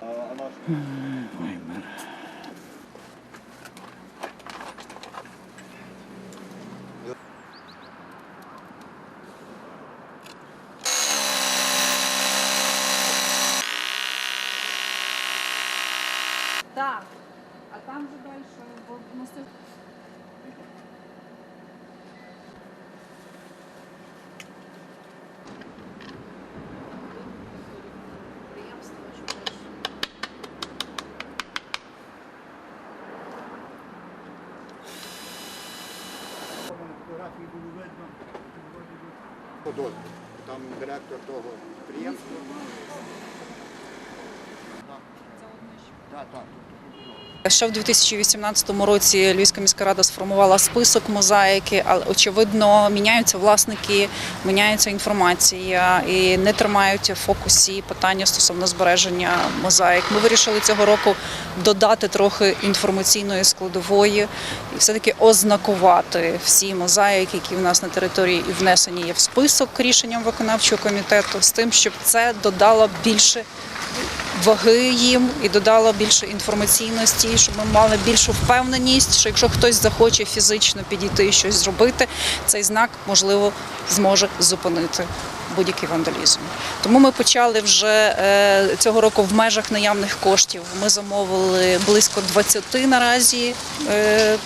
Так. А там же далі, бо мусив. Фотографії було видно. Подольно. Там директор того підприємства. Так, так. Ще в 2018 році Львівська міська рада сформувала список мозаїки, але очевидно міняються власники, міняється інформація і не тримають в фокусі питання стосовно збереження мозаїк. Ми вирішили цього року додати трохи інформаційної складової і все-таки ознакувати всі мозаїки, які в нас на території і внесені є в список рішенням виконавчого комітету, з тим, щоб це додало більше ваги їм і додала більше інформаційності, щоб ми мали більшу впевненість, що якщо хтось захоче фізично підійти і щось зробити, цей знак можливо зможе зупинити будь-який вандалізм. Тому ми почали вже е, цього року в межах наявних коштів. Ми замовили близько 20 наразі. е,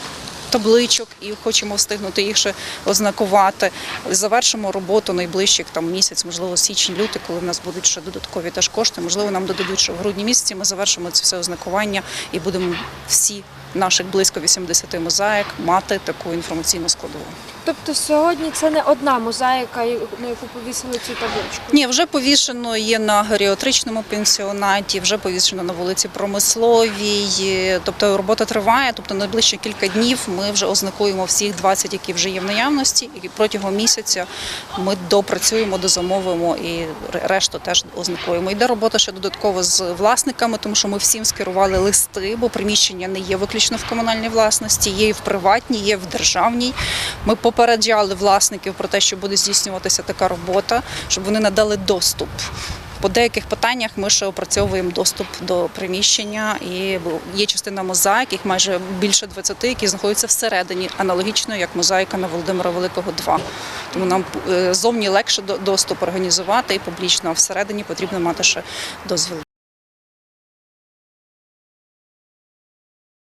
Табличок і хочемо встигнути їх ще ознакувати. Завершимо роботу найближчих там місяць, можливо, січень-лютий, коли в нас будуть ще додаткові теж кошти. Можливо, нам додадуть що в грудні місяці. Ми завершимо це все ознакування і будемо всі наших близько 80 мозаїк мати таку інформаційну складову. Тобто сьогодні це не одна мозаїка, на яку повісили цю табличку. Ні, вже повішено є на геріатричному пенсіонаті, вже повішено на вулиці Промисловій. Тобто робота триває. Тобто найближчі кілька днів ми вже ознакуємо всіх 20, які вже є в наявності, і протягом місяця ми допрацюємо, дозамовимо і решту теж ознакуємо. Йде робота ще додатково з власниками, тому що ми всім скерували листи, бо приміщення не є виключно в комунальній власності, є і в приватній, є в державній. Ми попереджали власників про те, що буде здійснюватися така робота, щоб вони надали доступ. По деяких питаннях ми ще опрацьовуємо доступ до приміщення, і є частина мозаїк, їх майже більше 20, які знаходяться всередині, аналогічно як мозаїка на Володимира Великого 2. Тому нам е, зовні легше доступ організувати і публічно, а всередині потрібно мати ще дозвіл